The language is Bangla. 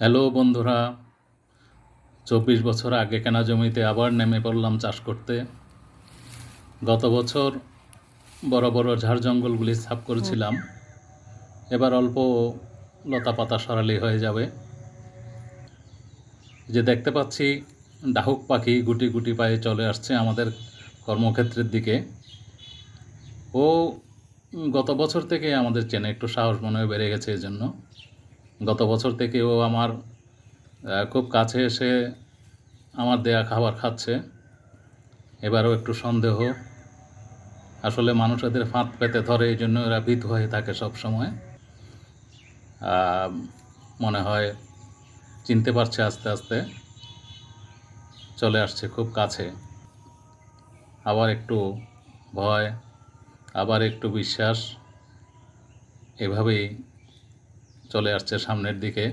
হ্যালো বন্ধুরা, চব্বিশ বছর আগে কেনা জমিতে আবার নেমে পড়লাম চাষ করতে। গত বছর বড় বড় ঝাড় জঙ্গলগুলি সাফ করেছিলাম। এবার অল্প লতা পাতা সরালি হয়ে যাবে। যে দেখতে পাচ্ছি, ডাহুক পাখি গুটি গুটি পায়ে চলে আসছে আমাদের কর্মক্ষেত্রের দিকে। ও, গত বছর থেকে আমাদের চেনে একটু সাহস মনে বেড়ে গেছে এই জন্য গত বছর থেকে ও আমার খুব কাছে এসে আমার দেয়া খাবার খাচ্ছে। এবারও একটু সন্দেহ। আসলে মানুষ এদের ফাঁদ পেতে ধরে, এই জন্য এরা ভীত হয়ে থাকে সব সময়। মনে হয় চিনতে পারছে আস্তে আস্তে। চলে আসছে খুব কাছে। আবার একটু ভয়, আবার একটু বিশ্বাস। এভাবেই চলে আসছে সামনের দিকে।